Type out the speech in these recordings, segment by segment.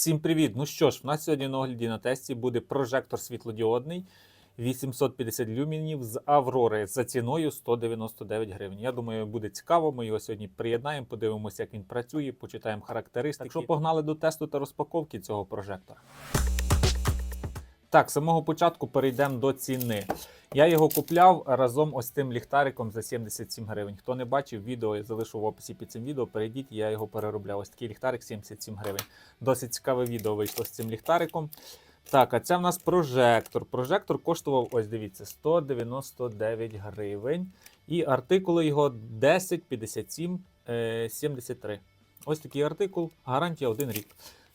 Всім привіт! Ну що ж, в нас сьогодні на огляді на тесті буде прожектор світлодіодний 850 люмінів з Аврори за ціною 199 гривень. Я думаю, буде цікаво. Ми його сьогодні приєднаємо, подивимося, як він працює, почитаємо характеристики. Так що погнали до тесту та розпаковки цього прожектора. Так, з самого початку перейдемо до ціни. Я його купляв разом ось цим ліхтариком за 77 гривень. Хто не бачив відео, я залишу в описі під цим відео. Перейдіть, я його переробляв. Ось такий ліхтарик 77 гривень. Досить цікаве відео вийшло з цим ліхтариком. Так, а це в нас прожектор. Прожектор коштував, ось дивіться, 199 гривень. І артикули його 10, 57, е, 73. Ось такий артикул, гарантія 1 рік.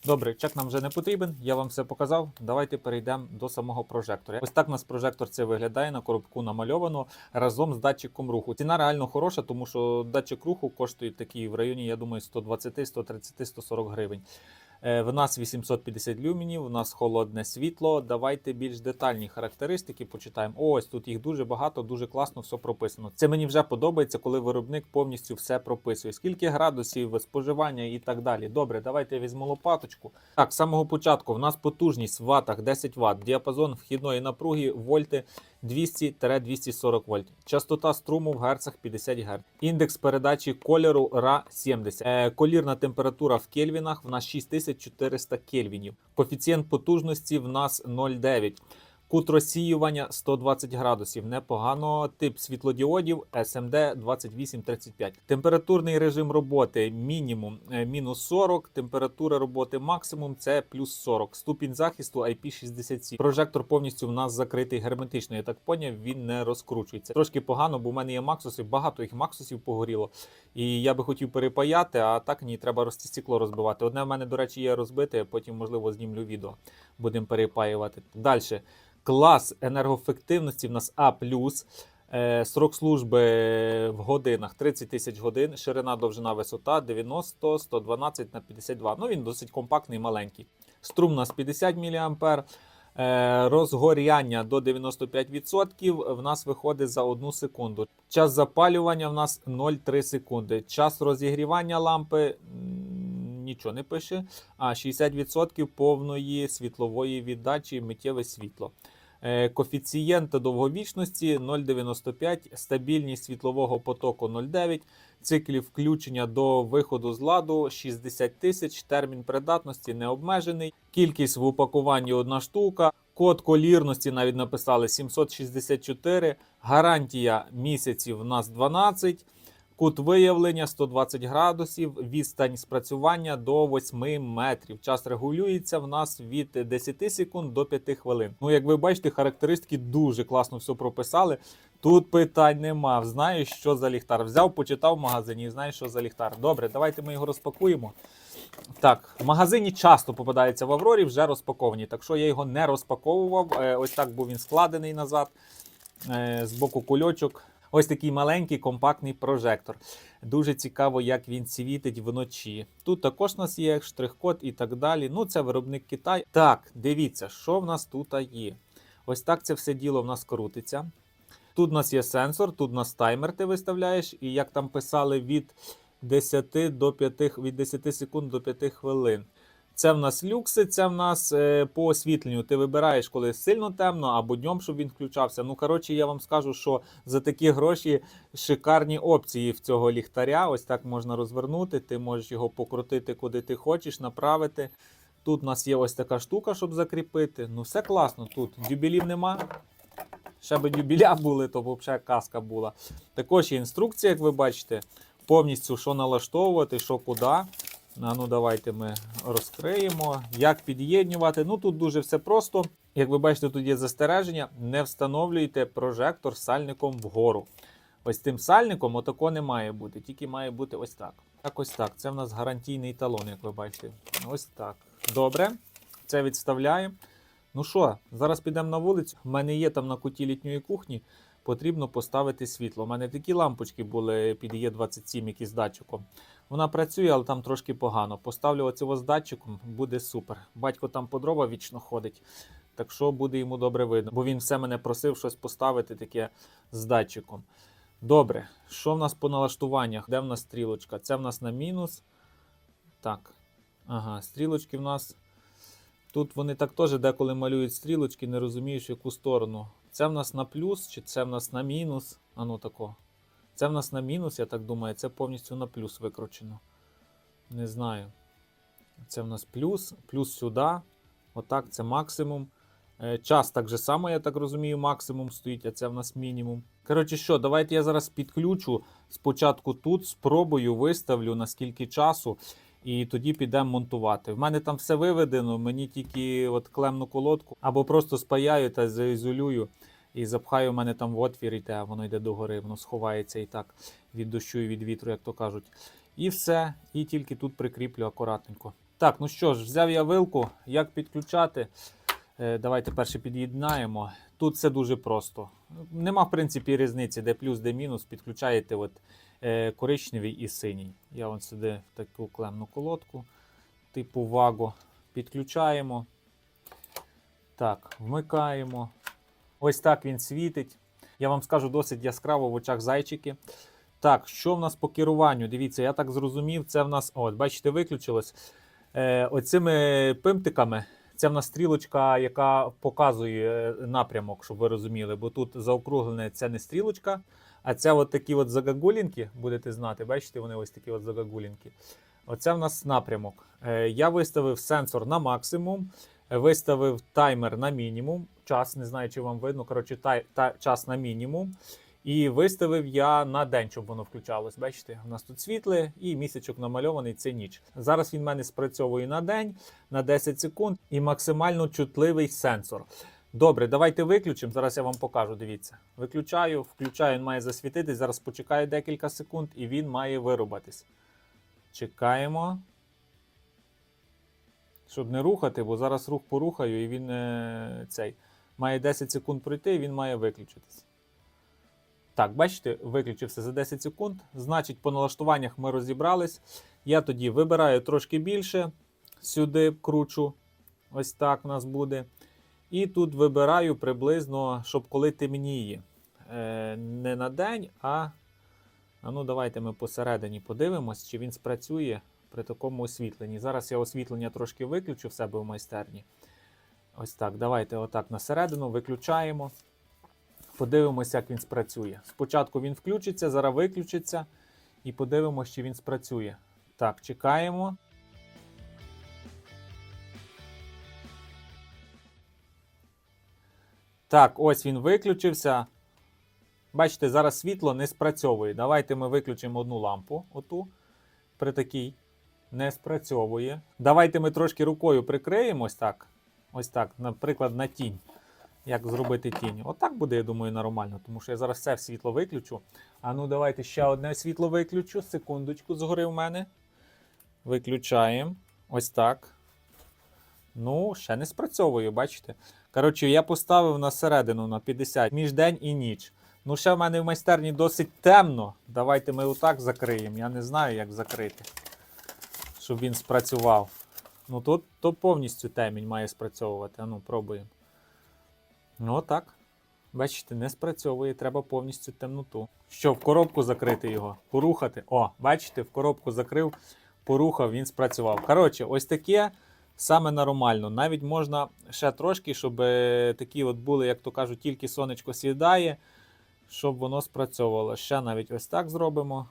Добре, чек нам вже не потрібен, я вам все показав. Давайте перейдемо до самого прожектора. Ось так у нас прожектор це виглядає на коробку намальовано разом з датчиком руху. Ціна реально хороша, тому що датчик руху коштує такий в районі, я думаю, 120, 130, 140 гривень. Е, В нас 850 люмінів, у нас холодне світло. Давайте більш детальні характеристики почитаємо. Ось тут їх дуже багато, дуже класно все прописано. Це мені вже подобається, коли виробник повністю все прописує. Скільки градусів споживання і так далі. Добре, давайте я візьму лопаточку. Так, з самого початку в нас потужність в ватах 10 Вт, діапазон вхідної напруги вольти 200-240 вольт. Частота струму в герцах 50 Гц. Індекс передачі кольору ра 70. Е, колірна температура в кельвінах в нас 6400 кельвінів. Коефіцієнт потужності в нас 0,9. Кут розсіювання 120 градусів. Непогано. Тип світлодіодів SMD 2835. Температурний режим роботи мінімум е, мінус 40. Температура роботи максимум це плюс 40. Ступінь захисту IP67. Прожектор повністю в нас закритий герметично. Я так поняв, він не розкручується. Трошки погано, бо в мене є максуси. Багато їх максусів погоріло. І я би хотів перепаяти, а так ні, треба розстекло розбивати. Одне в мене, до речі, є розбите, потім, можливо, знімлю відео. Будемо перепаювати. Далі. Клас енергоефективності в нас А. Е, Срок служби в годинах 30 тисяч годин, ширина довжина висота 90, 112 на 52. Ну він досить компактний, маленький. Струм у нас 50 мА. Е, Розгоряння до 95% в нас виходить за 1 секунду. Час запалювання в нас 0,3 секунди. Час розігрівання лампи нічого не пише. А 60% повної світлової віддачі миттєве світло. Е, Коефіцієнт довговічності 0,95, стабільність світлового потоку 0,9, циклів включення до виходу з ладу 60 тисяч, термін придатності не обмежений, кількість в упакуванні одна штука, код колірності навіть написали 764, гарантія місяців у нас 12. Кут виявлення 120 градусів, відстань спрацювання до 8 метрів. Час регулюється в нас від 10 секунд до 5 хвилин. Ну, як ви бачите, характеристики дуже класно все прописали. Тут питань нема. Знаю, що за ліхтар. Взяв, почитав в магазині і знаю, що за ліхтар. Добре, давайте ми його розпакуємо. Так, в магазині часто попадається в Аврорі, вже розпаковані. Так що я його не розпаковував. Е, Ось так був він складений назад. Е, З боку кульочок. Ось такий маленький компактний прожектор. Дуже цікаво, як він світить вночі. Тут також у нас є штрих-код і так далі. Ну, це виробник Китай. Так, дивіться, що в нас тут є. Ось так це все діло в нас крутиться. Тут у нас є сенсор, тут у нас таймер ти виставляєш, і як там писали, від 10 до 5, від 10 секунд до 5 хвилин. Це в нас люкси, це в нас е, по освітленню. Ти вибираєш, коли сильно темно, або днем, щоб він включався. Ну, коротше, я вам скажу, що за такі гроші шикарні опції в цього ліхтаря. Ось так можна розвернути. Ти можеш його покрутити, куди ти хочеш, направити. Тут у нас є ось така штука, щоб закріпити. Ну, все класно. Тут дюбелів нема. Ще би дюбеля були, то взагалі казка була. Також є інструкція, як ви бачите, повністю що налаштовувати, що куди. А ну давайте ми розкриємо. Як під'єднювати? Ну тут дуже все просто. Як ви бачите, тут є застереження. Не встановлюйте прожектор сальником вгору. Ось тим сальником отако не має бути, тільки має бути ось так. Так, ось так. Це в нас гарантійний талон, як ви бачите. Ось так. Добре. Це відставляємо. Ну що, зараз підемо на вулицю. У мене є там на куті літньої кухні. Потрібно поставити світло. У мене такі лампочки були під Є27, які з датчиком. Вона працює, але там трошки погано. Поставлю оцього з датчиком, буде супер. Батько там по дрова вічно ходить, так що буде йому добре видно. Бо він все мене просив щось поставити таке з датчиком. Добре, що в нас по налаштуваннях? Де в нас стрілочка? Це в нас на мінус. Так. Ага, стрілочки в нас Тут вони так теж деколи малюють стрілочки, не розумієш, яку сторону. Це в нас на плюс, чи це в нас на мінус. А ну тако. Це в нас на мінус, я так думаю, це повністю на плюс викручено. Не знаю. Це в нас плюс, плюс сюди. Отак, це максимум. Е, Час так же само, я так розумію, максимум стоїть, а це в нас мінімум. Коротше, що, давайте я зараз підключу спочатку тут, спробую, виставлю на скільки часу, і тоді підемо монтувати. В мене там все виведено, мені тільки от клемну колодку або просто спаяю та заізолюю і запхаю в мене там в отвір йде, а воно йде догори, воно сховається і так від дощу і від вітру, як то кажуть. І все, і тільки тут прикріплю акуратненько. Так, ну що ж, взяв я вилку, як підключати. Е, Давайте перше під'єднаємо. Тут все дуже просто. Нема, в принципі, різниці, де плюс, де мінус. Підключаєте от, коричневий і синій. Я вон сюди в таку клемну колодку, типу ваго. Підключаємо. Так, вмикаємо. Ось так він світить. Я вам скажу досить яскраво в очах зайчики. Так, що в нас по керуванню? Дивіться, я так зрозумів, це в нас, от, бачите, виключилось. Е, оцими пимтиками це в нас стрілочка, яка показує е, напрямок, щоб ви розуміли. Бо тут заокруглене це не стрілочка, а це от такі от загагулінки, будете знати, бачите, вони ось такі от загагулінки. Оце в нас напрямок. Е, я виставив сенсор на максимум, е, виставив таймер на мінімум. Час, не знаю, чи вам видно. Коротше, тай, та, час на мінімум. І виставив я на день, щоб воно включалось. Бачите, у нас тут світле і місячок намальований це ніч. Зараз він в мене спрацьовує на день, на 10 секунд і максимально чутливий сенсор. Добре, давайте виключимо. Зараз я вам покажу. Дивіться. Виключаю, включаю, він має засвітитись. Зараз почекаю декілька секунд і він має вирубатись. Чекаємо. Щоб не рухати, бо зараз рух порухаю, і він е, цей має 10 секунд пройти, і він має виключитись. Так, бачите, виключився за 10 секунд. Значить, по налаштуваннях ми розібрались. Я тоді вибираю трошки більше, сюди кручу. Ось так у нас буде. І тут вибираю приблизно, щоб коли темніє. Е, не на день, а. Ну, давайте ми посередині подивимось, чи він спрацює при такому освітленні. Зараз я освітлення трошки виключу в себе в майстерні. Ось так. Давайте отак на середину виключаємо. Подивимося, як він спрацює. Спочатку він включиться, зараз виключиться. І подивимося, чи він спрацює. Так, чекаємо. Так, ось він виключився. Бачите, зараз світло не спрацьовує. Давайте ми виключимо одну лампу. Оту. При такій. Не спрацьовує. Давайте ми трошки рукою прикриємось так. Ось так, наприклад, на тінь. Як зробити тінь? Отак буде, я думаю, нормально, тому що я зараз все світло виключу. А ну, давайте ще одне світло виключу. Секундочку, згори в мене. Виключаємо. Ось так. Ну, ще не спрацьовує, бачите? Коротше, я поставив на середину на 50 між день і ніч. Ну, ще в мене в майстерні досить темно. Давайте ми отак закриємо. Я не знаю, як закрити, щоб він спрацював. Ну, тут то повністю темінь має спрацьовувати. А ну, пробуємо. Ну, отак. Бачите, не спрацьовує, треба повністю темноту. Що, в коробку закрити його, порухати. О, бачите, в коробку закрив, порухав, він спрацював. Коротше, ось таке саме нормально. Навіть можна ще трошки, щоб е, такі от були, як то кажуть, тільки сонечко сідає, щоб воно спрацьовувало. Ще навіть ось так зробимо.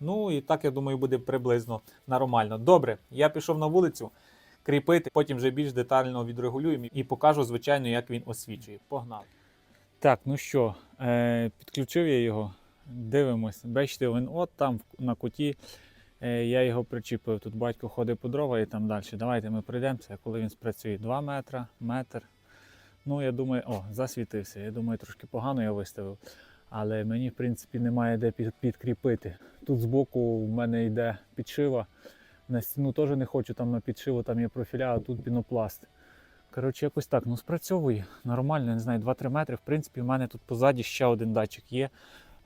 Ну і так, я думаю, буде приблизно нормально. Добре, я пішов на вулицю кріпити, потім вже більш детально відрегулюємо і покажу, звичайно, як він освічує. Погнали. Так, ну що, е, підключив я його. Дивимось. Бачите, він от там на куті. Е, я його причіпив. Тут батько ходить по дрова і там далі. Давайте ми пройдемося, коли він спрацює 2 метри, метр. Ну, я думаю, о, засвітився. Я думаю, трошки погано я виставив. Але мені, в принципі, немає де під- підкріпити. Тут збоку в мене йде підшива. На стіну теж не хочу, там на підшиву там є профіля, а тут пінопласт. Коротше, якось так, ну спрацьовує нормально, не знаю, 2-3 метри. В принципі, в мене тут позаді ще один датчик є.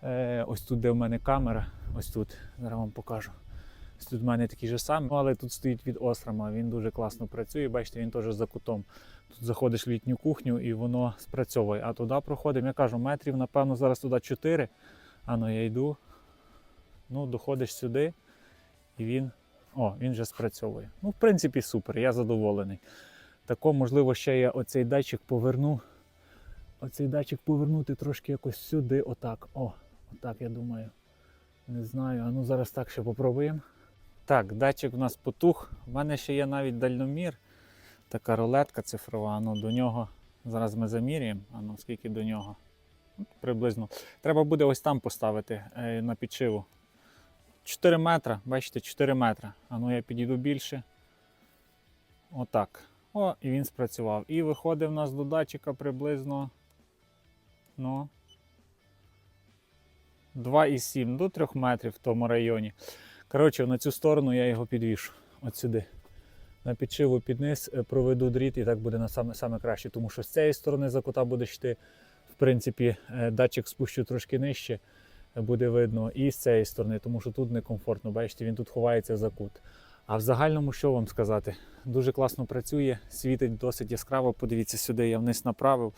Е, ось тут, де в мене камера, ось тут, зараз вам покажу. Тут в мене такий же самий, ну, але тут стоїть від Острама, він дуже класно працює. Бачите, він теж за кутом. Тут заходиш в літню кухню і воно спрацьовує. А туди проходимо, я кажу, метрів, напевно, зараз туди 4. А ну я йду. Ну, доходиш сюди, і він. О, він вже спрацьовує. Ну, в принципі, супер, я задоволений. Тако, можливо, ще я оцей датчик поверну. Оцей датчик повернути трошки якось сюди, отак. О, отак, я думаю. Не знаю. А ну зараз так ще попробуємо. Так, датчик у нас потух. У мене ще є навіть дальномір. Така рулетка цифрова. Ну, до нього. Зараз ми заміряємо. А ну, скільки до нього? Ну, Приблизно. Треба буде ось там поставити е, на підшиву. 4 метра, бачите, 4 метри. А ну я підійду більше. Отак. О, і він спрацював. І виходить в нас до датчика приблизно. Ну. 2,7 до 3 метрів в тому районі. Коротше, на цю сторону я його підвішу. От сюди. На підшиву під низ е, проведу дріт, і так буде на саме, саме краще. Тому що з цієї сторони за кута буде йти. В принципі, е, датчик спущу трошки нижче, е, буде видно, і з цієї сторони, тому що тут некомфортно. Бачите, він тут ховається за кут. А в загальному, що вам сказати? Дуже класно працює, світить досить яскраво. Подивіться сюди, я вниз направив.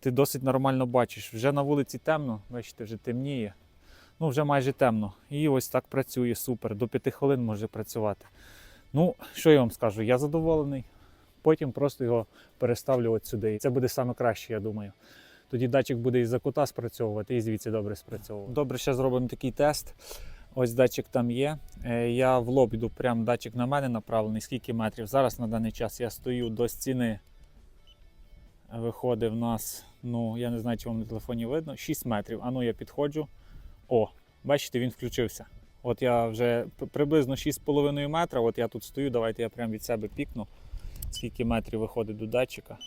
Ти досить нормально бачиш. Вже на вулиці темно, бачите, вже темніє. Ну, вже майже темно. І ось так працює супер. До 5 хвилин може працювати. Ну, що я вам скажу? Я задоволений. Потім просто його переставлю от сюди. І це буде саме краще, я думаю. Тоді датчик буде і за кута спрацьовувати, і звідси добре спрацьовувати. Добре, ще зробимо такий тест. Ось датчик там є. Е, Я в лоб йду, прям датчик на мене направлений, скільки метрів. Зараз на даний час я стою до стіни. Виходить в нас, ну, я не знаю, чи вам на телефоні видно, 6 метрів. А ну я підходжу. О, бачите, він включився. От я вже приблизно 6,5 метра. От я тут стою, давайте я прямо від себе пікну. Скільки метрів виходить до датчика.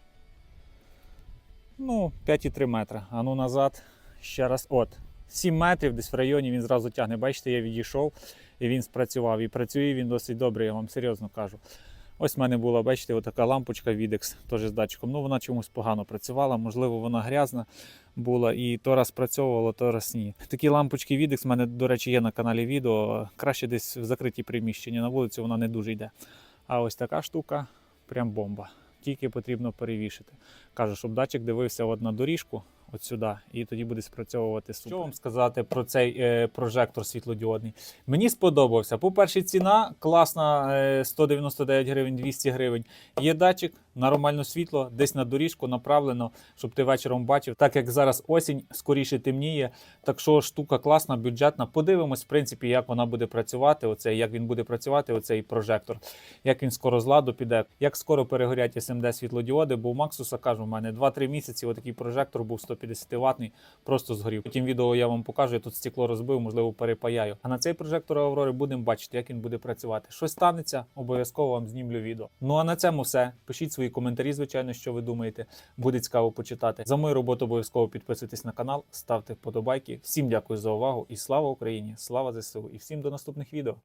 Ну, 5,3 метра. А ну назад. Ще раз. От. 7 метрів десь в районі він зразу тягне. Бачите, я відійшов і він спрацював. І працює він досить добре, я вам серйозно кажу. Ось в мене була, бачите, така лампочка Videx, теж з датчиком. Ну, вона чомусь погано працювала, можливо, вона грязна була і то раз працьовувала, то раз ні. Такі лампочки Videx в мене, до речі, є на каналі відео. Краще десь в закритій приміщенні. На вулицю вона не дуже йде. А ось така штука прям бомба. Тільки потрібно перевішити. Кажу, щоб датчик дивився от на доріжку, от сюди, і тоді буде спрацьовувати супер. Що вам сказати про цей е, прожектор світлодіодний? Мені сподобався. По-перше, ціна класна, е, 199 гривень, 200 гривень. Є датчик, нормально світло, десь на доріжку направлено, щоб ти вечором бачив. Так як зараз осінь, скоріше темніє. Так що штука класна, бюджетна. Подивимось, в принципі, як вона буде працювати. Оцей, як він буде працювати, оцей прожектор, як він скоро з ладу піде, як скоро перегорять SMD світлодіоди, бо у Максуса кажу, у мене 2-3 місяці. Отакий прожектор був 150 ватний, просто згорів. Потім відео я вам покажу, я тут стекло розбив, можливо, перепаяю. А на цей прожектор Аврори будемо бачити, як він буде працювати. Щось станеться, обов'язково вам знімлю відео. Ну а на цьому все. Пишіть свої коментарі, звичайно, що ви думаєте. Буде цікаво почитати. За мою роботу обов'язково підписуйтесь на канал, ставте вподобайки. Всім дякую за увагу і слава Україні! Слава ЗСУ! І всім до наступних відео.